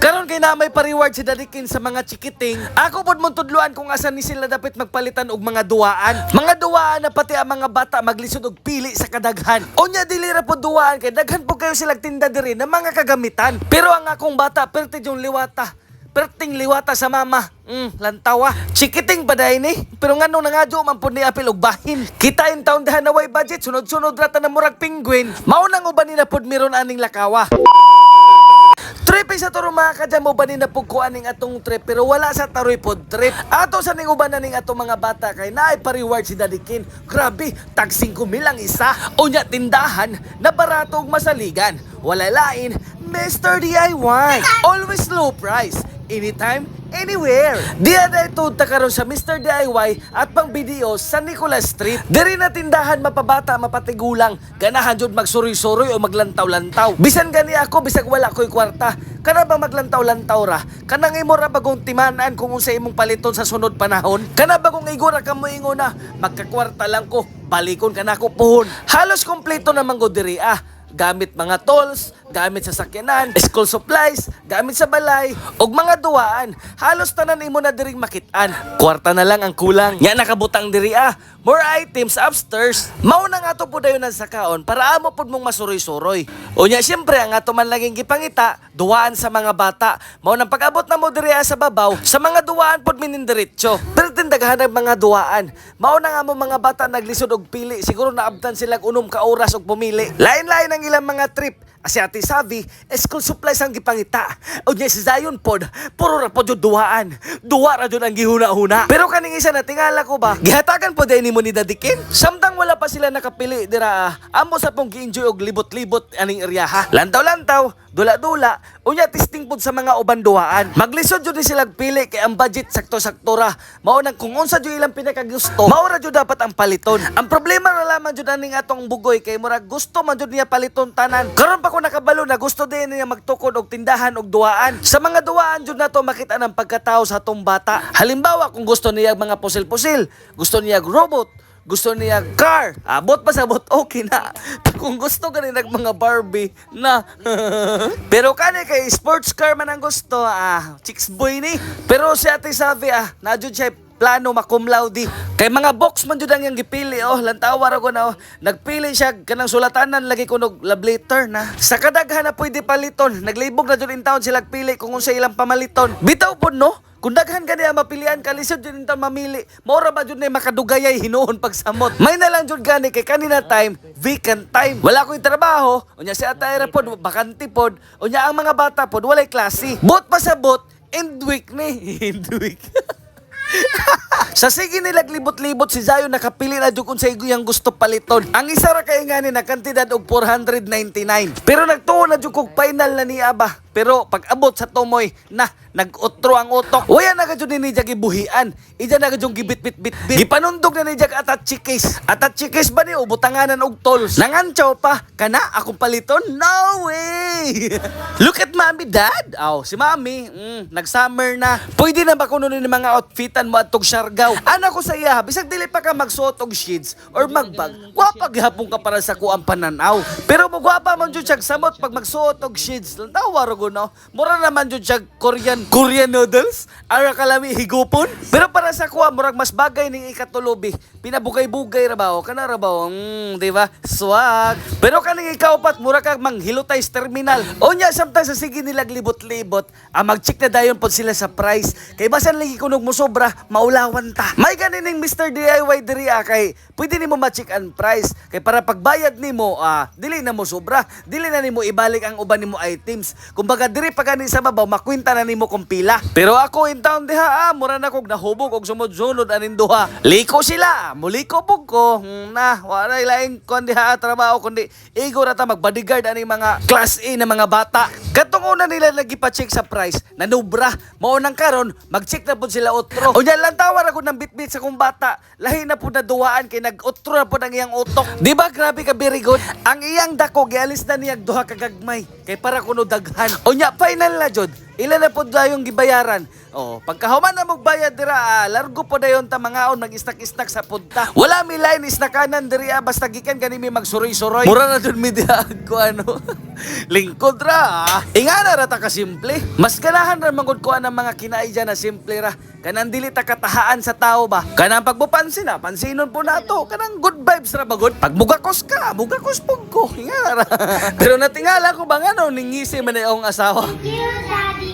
Karon kay na may pa-reward si Dadikin sa mga chikiting. Ako pod mong tudluan kung asan ni sila dapat magpalitan og mga duwaan. Mga duwaan na pati ang mga bata maglisod og pili sa kadaghan. Unya dili ra pod duwaan kay daghan po kayo silang tinda diri ng mga kagamitan. Pero ang akong bata perti yung liwata. Perting liwata sa mama. Mm, lantawa. Chikiting paday ni. Pero nga nung nangadyo man po ni apil og bahin. Kita in taon dahan na way budget. Sunod-sunod rata na murag penguin. Maunang uban ni na pod miron aning lakawa. Trip sa turo mga kadyan mo ba ni napugkuan ning atong trip pero wala sa taroy pod trip. Ato sa ning uban ning atong mga bata kay naay pa-reward si Daddy Kin. Grabe, tag 5 mil ang isa. Unya tindahan na barato ug masaligan. Wala lain, Mr. DIY. Always low price. Anytime, anywhere. Diya na ito karon sa Mr. DIY at pang video sa Nicolas Street. Diri na tindahan mapabata, mapatigulang. Ganahan jud magsuroy-suroy o maglantaw-lantaw. Bisan gani ako, bisag wala ko'y kwarta. Kana ba maglantaw-lantaw ra? Kanang imo ra bagong timanan kung unsa imong paliton sa sunod panahon? Kana bagong igora ka mo ingon na magkakwarta lang ko, balikon ka na ko puhon. Halos kompleto naman go diri ah gamit mga tolls, gamit sa sakyanan, school supplies, gamit sa balay, ug mga duwaan. Halos tanan imo na diring makitaan. Kwarta na lang ang kulang. Nya nakabutang diri ah. More items upstairs. Mao na nga to po dayon sa kaon para amo pud mong masuroy-suroy. Unya syempre ang ato man laging gipangita, duwaan sa mga bata. Mao nang pag-abot na mo diri ah sa babaw, sa mga duwaan pod minindiretso. Pero tindaghan ang mga duwaan. Mao na nga mo mga bata naglisod og pili, siguro naabtan sila unom ka oras og pumili. Lain-lain ang ilang mga trip. Si Ate Savi, school supplies ang gipangita. O niya si Zion pod, puro ra pod yung duwaan. Duwa ra ang gihuna-huna. Pero kaning isa na tingala ko ba, gihatagan po din mo ni Dadikin. Samtang wala pa sila nakapili, dira, amo sa pong gi-enjoy og libot-libot aning eryaha. Lantaw-lantaw, dula-dula, unya testing pod sa mga uban duwaan. Maglisod jud ni sila pili kay ang budget sakto-sakto ra. Mao nang kung unsa jud ilang pinakagusto, mao ra jud dapat ang paliton. Ang problema ra lamang jud aning atong bugoy kay murag gusto man jud niya paliton tanan. Karon pa ko nakabalo na gusto din niya magtukod og tindahan og duwaan. Sa mga duwaan jud nato makita ng pagkatao sa atong bata. Halimbawa kung gusto niya mga pusil-pusil, gusto niya robot, gusto niya car. Abot pa sa bot, okay na. Kung gusto ka rin ng mga Barbie, na. Pero kani kay sports car man ang gusto, ah, chicks boy ni. Pero si Ate Savi, ah, nadyo siya plano makumlaudi. Kay mga box man jud ang gipili oh, lantawa ra ko na oh. Nagpili siya kanang sulatanan lagi ko nog love letter na. Sa kadaghan na pwede paliton, naglibog na jud in town sila pili kung unsa ilang pamaliton. Bitaw po no, kung daghan ka niya mapilian, kalisod yun yung mamili. Mora ba yun na makadugayay hinuon pagsamot? May na lang yun gani kay kanina time, vacant time. Wala ko'y trabaho, unya si Atayra pod, bakanti pod, unya ang mga bata pod, walay klase. Bot pa sa bot, end week ni, end week. Yeah. Sa sige nila libot-libot si Zayo nakapili na jud kung sa iyang gusto paliton. Ang isa ra kay nga ni nakantidad og 499. Pero nagtuo na jud kog final na niya ba. Pero pag abot sa tumoy na nag-utro ang utok. Waya na kadyo ni Jack ibuhian. Ija na kadyo gibit-bit-bit-bit. Gipanundog na ni Jack atat chikis. Atat chikis ba ni ubutanganan og tolls. Nangantsaw pa kana akong paliton? No way. Look at mommy dad. Aw, si mommy, mm, nag-summer na. Pwede na ba kuno ni mga outfitan mo atong syargaw? Ana ko sa iya, bisag dili pa ka magsuot og shades or magbag. Wa paghapon ka para sa kuang pananaw. Pero mugwapa man jud siya samot pag magsuot og shades. Tawa ro no. Mura naman jud siya Korean Korean noodles. Ara kalami higupon. Pero para sa kuha murag mas bagay ning ikatulobi. Pinabugay-bugay ra ba o kana ra ba? Mm, di ba? Swag. Pero kaning ikaw pat mura kag manghilutay sa terminal. Onya samtang sa sige nila libot-libot, ah, mag-check na dayon pod sila sa price. Kay basan lagi kunog mo sobra, maulawan ta. May kanining Mr. DIY diri ah, kay pwede nimo ma-check ang price. Kay para pagbayad nimo, ah, dili na mo sobra. Dili na nimo ibalik ang uban nimo items. Kumbaga diri pa gani sa babaw, makwinta na nimo kung pila. Pero ako in town diha, ah, mura na kog nahubog og sumod-sunod anin duha. Liko sila, muliko pug ko. Hmm, na, wala laing kon diha trabaho kundi igo ra ta magbodyguard aning mga class A na mga bata. Katong una nila nagipa-check sa price, nanubra. Mao nang karon, mag-check na pud sila otro. Unya lang tawar ako ng bitbit sa kong bata. Lahi na pud na duwaan kay nag-otro na pud ang iyang utok. Di ba grabe ka very good? Ang iyang dako gialis na niya duha ka gagmay kay para kuno daghan. Unya final na jud ila na po dayong gibayaran. Oh, pagkahuman na magbayad dira, ah, largo po dayon ta mga on mag-istak-istak sa punta. Wala mi line is na kanan diri ah, basta gikan kani mi magsuroy-suroy. Mura na dun mi diha ko ano. Lingkod ra. ah. Ingana ra ta ka simple. Mas ganahan ra mangod ko ang mga kinaay dyan na simple ra. Kanang dili ta katahaan sa tao ba? Kanang pagbupansin na, pansinon po nato. Kanang good vibes ra bagod. Pag mugakos ka, mugakos pug ko. Ingana ra. Pero natingala ko ba nga no, ningisi man na yung asawa. Thank you, Daddy.